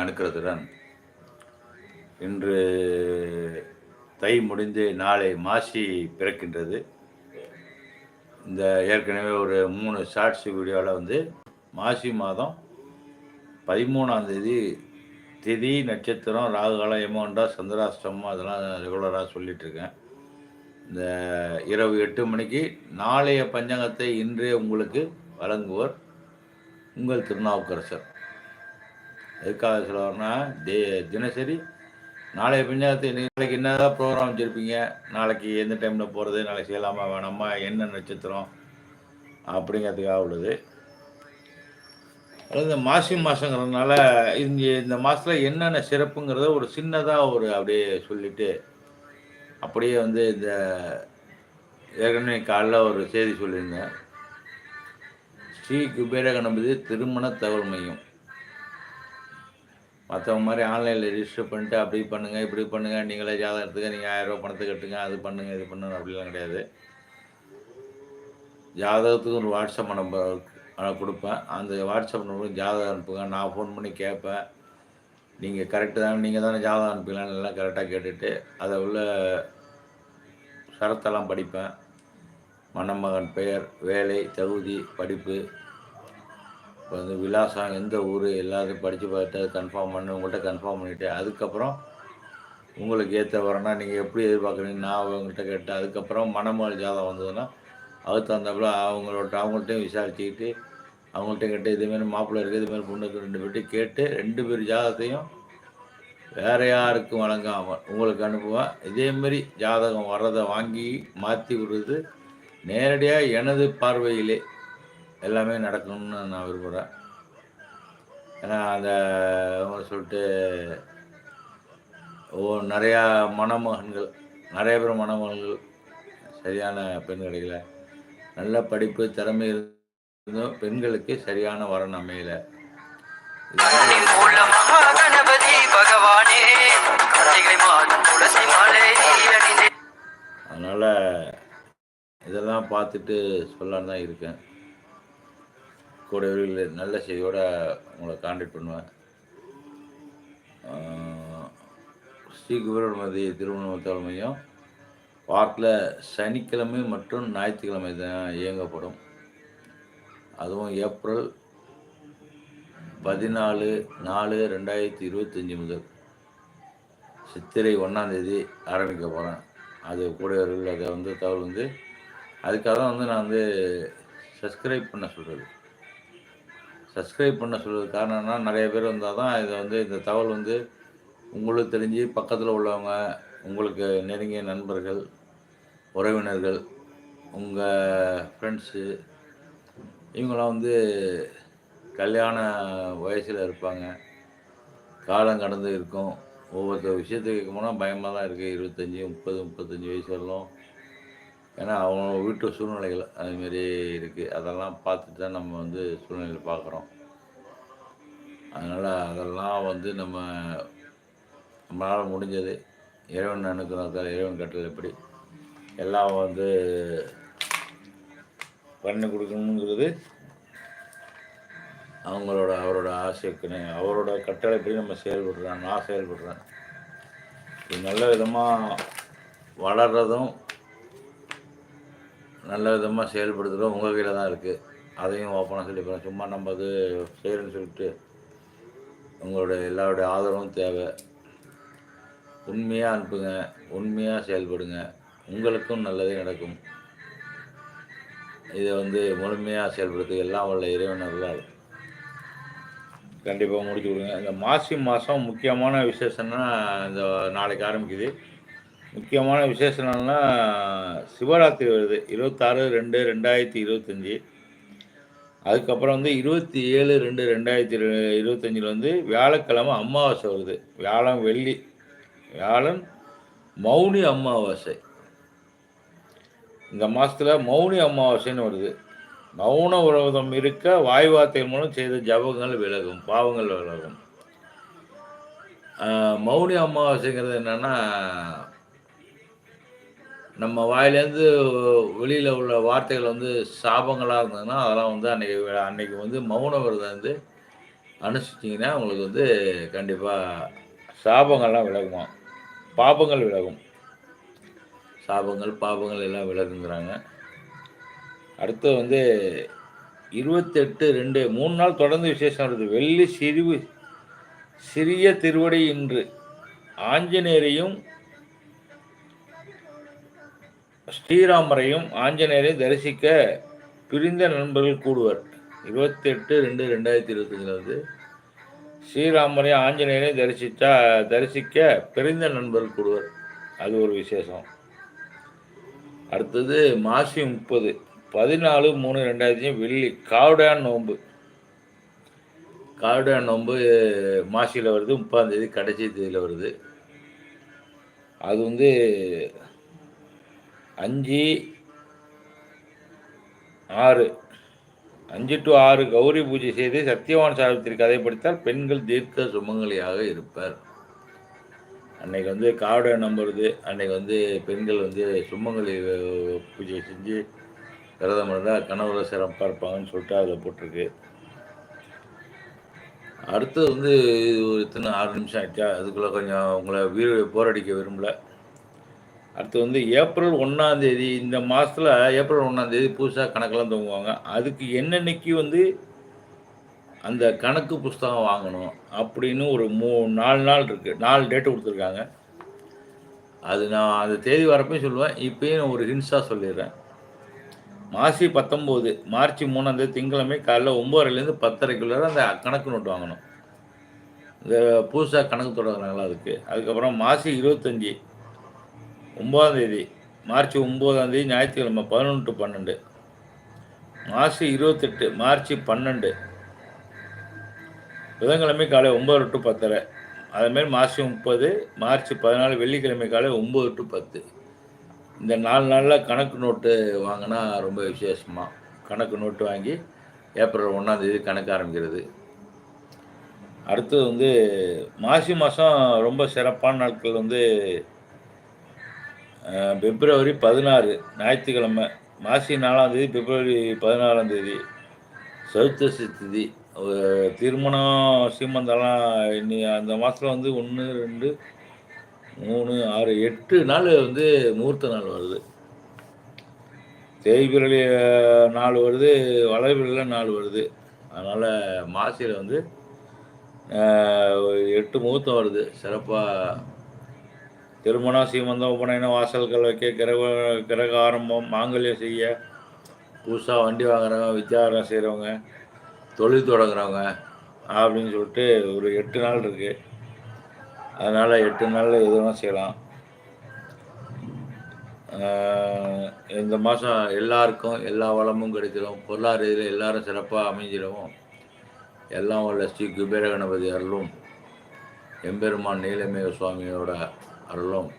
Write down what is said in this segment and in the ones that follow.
அனுக்கிறதுடன் இன்று தை முடிந்து நாளை மாசி பிறக்கின்றது. இந்த ஏற்கனவே ஒரு மூணு ஷார்ட்ஸ் வீடியோவில் வந்து மாசி மாதம் பதிமூணாம் தேதி திதி நட்சத்திரம் ராகுகாலம் எமோண்டா சந்திராஷ்டமம் அதெல்லாம் ரெகுலராக சொல்லிட்டு இருக்கேன் இந்த இரவு எட்டு மணிக்கு நாளைய பஞ்சாங்கத்தை இன்றே உங்களுக்கு வழங்குவர் உங்கள் திருநாவுக்கரசர். எதுக்காக சொல்லுவார்னா டே தினசரி நாளைய பஞ்சாயத்து நாளைக்கு என்னதான் ப்ரோக்ராம் வச்சுருப்பீங்க? நாளைக்கு எந்த டைமில் போகிறது நாளைக்கு செய்யலாமா வேணாமா? என்ன நட்சத்திரம்? அப்படிங்கிறதுக்காக உள்ளது. அதாவது இந்த மாசி மாதங்கிறதுனால இங்கே இந்த மாதத்தில் என்னென்ன சிறப்புங்கிறத ஒரு சின்னதாக ஒரு அப்படியே சொல்லிட்டு அப்படியே வந்து இந்த ஏற்கனவே காலைல ஒரு செய்தி சொல்லியிருந்தேன். ஸ்ரீ குபேர கணபதி திருமண தகவல் மையம். மற்றவங்க மாதிரி ஆன்லைனில் ரெஜிஸ்டர் பண்ணிட்டு அப்படி பண்ணுங்கள் இப்படி பண்ணுங்கள் நீங்களே ஜாதகம் எடுத்துக்க நீங்கள் ஆயிரரூபா பணத்தை கட்டுங்க அது பண்ணுங்கள் இது பண்ணுங்க அப்படிலாம் கிடையாது. ஜாதகத்துக்கு ஒரு வாட்ஸ்அப் நம்பர் கொடுப்பேன். அந்த வாட்ஸ்அப் நம்பருக்கு ஜாதகம் அனுப்புங்க. நான் ஃபோன் பண்ணி கேட்பேன். நீங்கள் கரெக்டு தானே நீங்கள் தானே ஜாதகம் அனுப்பிக்கலாம் எல்லாம் கரெக்டாக கேட்டுட்டு அதை உள்ள சரத்தெல்லாம் படிப்பேன். மணமகன் பெயர் வேலை தகுதி படிப்பு இப்போ வந்து விலாசம் எந்த ஊர் எல்லாத்தையும் படித்து பார்த்து கன்ஃபார்ம் பண்ணி உங்கள்கிட்ட கன்ஃபார்ம் பண்ணிவிட்டு அதுக்கப்புறம் உங்களுக்கு ஏற்ற வரனா நீங்கள் எப்படி எதிர்பார்க்குறீங்க? நான் அவங்கள்ட்ட கேட்டேன். அதுக்கப்புறம் மணமகள் ஜாதகம் வந்ததுன்னா அதுக்கு தகுந்தாப்புல அவங்களோட அவங்கள்ட்டையும் விசாரிச்சுக்கிட்டு அவங்கள்ட்ட கேட்டு இதுமாரி மாப்பிள்ளை இருக்குது இதுமாரி பொண்ணுக்கு ரெண்டு பேர்ட்டையும் கேட்டு ரெண்டு பேர் ஜாதகத்தையும் வேறு யாருக்கும் வழங்காமல் உங்களுக்கு அனுப்புவேன். இதேமாரி ஜாதகம் வர்றதை வாங்கி மாற்றி விடுறது நேரடியாக எனது பார்வையிலே. எல்லாமே நடக்கணும்னு நான் விரும்புகிறேன் ஏன்னா அந்த சொல்லிட்டு ஓ நிறையா மணமகன்கள் நிறைய பேர் மணமகன்கள் சரியான பெண் கிடைக்கல. நல்ல படிப்பு திறமை இருந்தும் பெண்களுக்கு சரியான வரன் அமையல. அதனால் இதெல்லாம் பார்த்துட்டு சொல்லலான்னு தான் இருக்கேன். கூட விரைவில் நல்ல செய்தியோட உங்களை காண்டாக்ட் பண்ணுவேன். ஸ்ரீ குபேரமதி திருமண மையம். வாரத்தில் சனிக்கிழமை மற்றும் ஞாயிற்றுக்கிழமை தான் இயங்கப்படும். அதுவும் ஏப்ரல் பதினாலு நாலு ரெண்டாயிரத்தி இருபத்தஞ்சி முதல். சித்திரை ஒன்றாந்தேதி ஆரம்பிக்க போகிறேன் அது கூடியவர்கள் அதை வந்து தகவல் வந்து அதுக்காக தான் வந்து நான் வந்து சப்ஸ்கிரைப் பண்ண சொல்கிறது சப்ஸ்கிரைப் பண்ண சொல்கிறது காரணம்னா நிறைய பேர் வந்தால் தான் இதை வந்து இந்த தகவல் வந்து உங்களுக்கு தெரிஞ்சு பக்கத்தில் உள்ளவங்க உங்களுக்கு நெருங்கிய நண்பர்கள் உறவினர்கள் உங்கள் ஃப்ரெண்ட்ஸு இவங்களாம் வந்து கல்யாண வயசில் இருப்பாங்க. காலம் கடந்து இருக்கும். ஒவ்வொருத்தர் விஷயத்தை போனால் பயமாக தான் இருக்குது இருபத்தஞ்சி முப்பது முப்பத்தஞ்சு வயசு வரலாம். ஏன்னா அவங்க வீட்டு சூழ்நிலைகள் அதுமாரி இருக்குது அதெல்லாம் பார்த்துட்டு தான் நம்ம வந்து சூழ்நிலையில் பார்க்குறோம். அதனால் அதெல்லாம் வந்து நம்ம நம்மளால் முடிஞ்சது. இறைவன் அனுக்கிறதால் இறைவன் கட்டளை எப்படி எல்லாம் வந்து பண்ணி கொடுக்கணுங்கிறது அவங்களோட அவரோட ஆசைக்கு அவரோட அவரோட கட்டளைப்படி நம்ம செயல்படுறோம். நான் செயல்படுறேன். இது நல்ல விதமாக வளர்றதும் நல்ல விதமாக செயல்படுத்துகிறோம் உங்கள் கையில் தான் இருக்குது அதையும் ஓப்பனாக சொல்லிப்போம் சும்மா நம்ம அது செய்கிறேன்னு சொல்லிட்டு உங்களுடைய எல்லாருடைய ஆதரவும் தேவை. உண்மையாக அனுப்புங்க. உண்மையாக செயல்படுங்க. உங்களுக்கும் நல்லதே நடக்கும். இதை வந்து முழுமையாக செயல்படுத்த எல்லாம் உள்ள இறைவனர்களால் கண்டிப்பாக முடிச்சு கொடுங்க. இந்த மாசி மாதம் முக்கியமான விசேஷம்னா இந்த நாளைக்கு ஆரம்பிக்குது. முக்கியமான விசேஷம் என்னன்னா சிவராத்திரி வருது. இருபத்தாறு ரெண்டு ரெண்டாயிரத்தி இருபத்தஞ்சி. அதுக்கப்புறம் வந்து இருபத்தி ஏழு ரெண்டு ரெண்டாயிரத்தி இருபத்தஞ்சில் வந்து வியாழக்கிழமை அமாவாசை வருது. வியாழம் வெள்ளி வியாழன் மௌனி அமாவாசை. இந்த மாதத்தில் மௌனி அமாவாசைன்னு வருது. மௌன விரதம் இருக்க வாய் வார்த்தை மூலம் செய்த ஜபங்கள் விலகும் பாவங்கள் விலகும். மௌனி அமாவாசைங்கிறது என்னென்னா நம்ம வாயிலேருந்து வெளியில் உள்ள வார்த்தைகள் வந்து சாபங்களாக இருந்ததுன்னா அதெல்லாம் வந்து அன்னைக்கு அன்னைக்கு வந்து மௌன விரதம் வந்து அனுசரிச்சிங்கன்னா உங்களுக்கு வந்து கண்டிப்பாக சாபங்கள்லாம் விலகுமா? பாபங்கள் விலகும். சாபங்கள் பாபங்கள் எல்லாம் விலகுங்கிறாங்க. அடுத்து வந்து இருபத்தெட்டு ரெண்டு மூணு நாள் தொடர்ந்து விசேஷம் வருது. வெள்ளி சிறிவு சிறிய திருவடி இன்று. ஆஞ்சநேயரையும் ஸ்ரீராமரையும் ஆஞ்சநேயரையும் தரிசிக்க பிரிந்த நண்பர்கள் கூடுவர். இருபத்தெட்டு ரெண்டு ரெண்டாயிரத்தி இருபத்தஞ்சிலிருந்து ஸ்ரீராமரையும் ஆஞ்சநேயரையும் தரிசித்தா தரிசிக்க பிரிந்த நண்பர்கள் கூடுவர். அது ஒரு விசேஷம். அடுத்தது மாசி முப்பது பதினாலு மூணு ரெண்டாயிரத்தி வெள்ளி காவடான் நோன்பு. காவடான் நோன்பு மாசியில் வருது முப்பாந்தேதி கடைசி தேதியில் வருது. அது வந்து அஞ்சு ஆறு. அஞ்சு டு ஆறு கௌரி பூஜை செய்து சத்தியவான் சாவித்திரி கதை படித்தால் பெண்கள் தீர்க்க சுமங்கலியாக இருப்பர். அன்னைக்கு வந்து காவட நம்புறது அன்னைக்கு வந்து பெண்கள் வந்து சுமங்கலி பூஜை செஞ்சு விரதம் இருந்தால் கணவரை சிறப்பாக இருப்பாங்கன்னு சொல்லிட்டு அதில் போட்டிருக்கு. அடுத்தது வந்து இது ஒரு இத்தனை ஆறு நிமிஷம் ஆயிடுச்சா? அதுக்குள்ளே கொஞ்சம் உங்களை வீடு போரடிக்க விரும்பலை. அடுத்து வந்து ஏப்ரல் ஒன்றாந்தேதி இந்த மாதத்தில் ஏப்ரல் ஒன்றாந்தேதி புதுசாக கணக்கெல்லாம் துவங்குவாங்க. அதுக்கு என்னன்னைக்கு வந்து அந்த கணக்கு புஸ்தகம் வாங்கணும் அப்படின்னு ஒரு மூ நாலு நாள் இருக்குது நாலு டேட்டு கொடுத்துருக்காங்க. அது நான் அந்த தேதி வரப்பையும் சொல்லுவேன் இப்பயும் ஒரு ஹின்ஸாக சொல்லிடுறேன். மாசி பத்தொம்போது மார்ச் மூணாந்தேதி திங்கிழமை காலைல ஒம்போதுலேருந்து பத்தரைக்குள்ளே அந்த கணக்கு நோட்டு வாங்கணும். இந்த புதுசாக கணக்கு தொடங்குறாங்களா அதுக்கு. அதுக்கப்புறம் மாசி இருபத்தஞ்சி ஒம்பதாந்தேதி மார்ச் ஒம்பதாந்தேதி ஞாயிற்றுக்கிழமை பதினொன்று டு பன்னெண்டு. மார்ச் இருபத்தெட்டு மார்ச் பன்னெண்டு. புதன்கிழமை காலை ஒம்பது டு பத்தரை. அதேமாரி மார்ச் முப்பது மார்ச் பதினாலு வெள்ளிக்கிழமை காலை ஒம்பது டு பத்து. இந்த நாலு நாளில் கணக்கு நோட்டு வாங்கினா ரொம்ப விசேஷமாக கணக்கு நோட்டு வாங்கி ஏப்ரல் ஒன்றாந்தேதி கணக்கு ஆரம்பிக்கிறது. அடுத்தது வந்து மாசி மாதம் ரொம்ப சிறப்பான நாட்கள் வந்து பிப்ரவரி பதினாறு ஞாயிற்றுக்கிழமை மாசி நாலாந்தேதி பிப்ரவரி பதினாலாம் தேதி சௌத்தசி திதி. திருமணம் சீமந்தெல்லாம் இன்னி அந்த மாதத்தில் வந்து ஒன்று ரெண்டு மூணு ஆறு எட்டு நாள் வந்து முகூர்த்த நாள் வருது. தேய்பிரலி நாள் வருது வளர்பிரலில் நாள் வருது. அதனால் மாசியில் வந்து ஒரு எட்டு முகூர்த்தம் வருது. சிறப்பாக திருமணம் சீமந்தம் உபநயனம் வாசல்கள் வைக்க கிரக கிரக ஆரம்பம் மாங்கல்யம் செய்ய புதுசாக வண்டி வாங்குறவங்க வித்தியாரம் செய்கிறவங்க தொழில் தொடங்குறவங்க அப்படின்னு சொல்லிட்டு ஒரு எட்டு நாள் இருக்குது அதனால் எட்டு நாளில் எதுவும் செய்யலாம். இந்த மாதம் எல்லாருக்கும் எல்லா வளமும் கிடைச்சிடும் பொருளாதார ரீதியில் எல்லாரும் சிறப்பாக அமைஞ்சிடும் எல்லாம் உள்ள ஸ்ரீ குபேர கணபதி அருளும். எம்பெருமான் நீலமேவ சுவாமியோட அருளும்.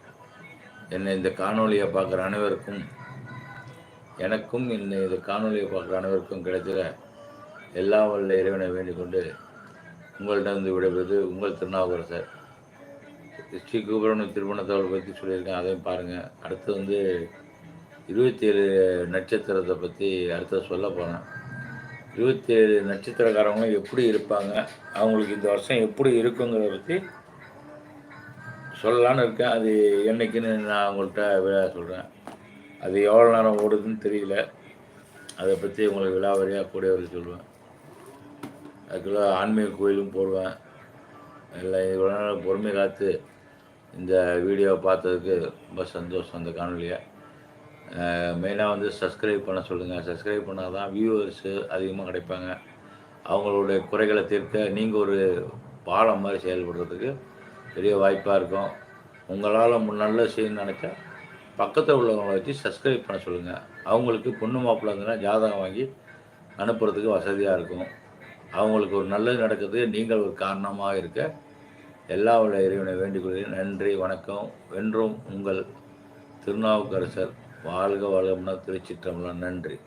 என்னை இந்த காணொலியை பார்க்குற அனைவருக்கும் எனக்கும் என்னை இந்த காணொலியை பார்க்குற அனைவருக்கும் கிடைச்சிட எல்லா வல்ல இறைவனை வேண்டிக் கொண்டு உங்கள்கிட்ட வந்து விடைபெறுவது உங்கள் திருநாவுக்கரசர். ஸ்ரீ குபரன் திருமணத்தவளை பற்றி சொல்லியிருக்கேன் அதையும் பாருங்கள் அடுத்து வந்து இருபத்தி ஏழு நட்சத்திரத்தை பற்றி அடுத்த சொல்ல போகிறேன் இருபத்தி ஏழு நட்சத்திரக்காரங்களும் எப்படி இருப்பாங்க அவங்களுக்கு இந்த வருஷம் எப்படி இருக்குங்கிறத பற்றி சொல்லலான்னு இருக்கேன். அது என்னைக்குன்னு நான் உங்கள்கிட்ட விழா சொல்கிறேன் அது எவ்வளோ நேரம் ஓடுதுன்னு தெரியல. அதை பற்றி உங்களுக்கு விழாவரியாக கூட வரை சொல்லுவேன். அதுக்குள்ள ஆன்மீக கோயிலும் போடுவேன். இல்லை இவ்வளோ நேரம் பொறுமை காத்து இந்த வீடியோவை பார்த்ததுக்கு ரொம்ப சந்தோஷம் அந்த காணொலியை மெயினாக வந்து சப்ஸ்கிரைப் பண்ண சொல்லுங்கள் சப்ஸ்கிரைப் பண்ணால் தான் வியூவர்ஸு அதிகமாக கிடைப்பாங்க. அவங்களுடைய குறைகளை தீர்க்க நீங்கள் ஒரு பாலம் மாதிரி செயல்படுறதுக்கு பெரிய வாய்ப்பாக இருக்கும். உங்களால் நல்ல செய்யணும்னு நினச்சா பக்கத்தில் உள்ளவங்களை வச்சு சப்ஸ்கிரைப் பண்ண சொல்லுங்கள் அவங்களுக்கு பொண்ணு மாப்பிள்ளை இருந்ததுன்னா ஜாதகம் வாங்கி அனுப்புறதுக்கு வசதியாக இருக்கும். அவங்களுக்கு ஒரு நல்லது நடக்குது நீங்கள் ஒரு காரணமாக இருக்க. எல்லா உள்ள இறைவனை வேண்டிக்கொள்கிறேன் நன்றி வணக்கம். வென்றும் உங்கள் திருநாவுக்கரசர் வாழ்க வளமுன திருச்சிற்றம்பலம். நன்றி.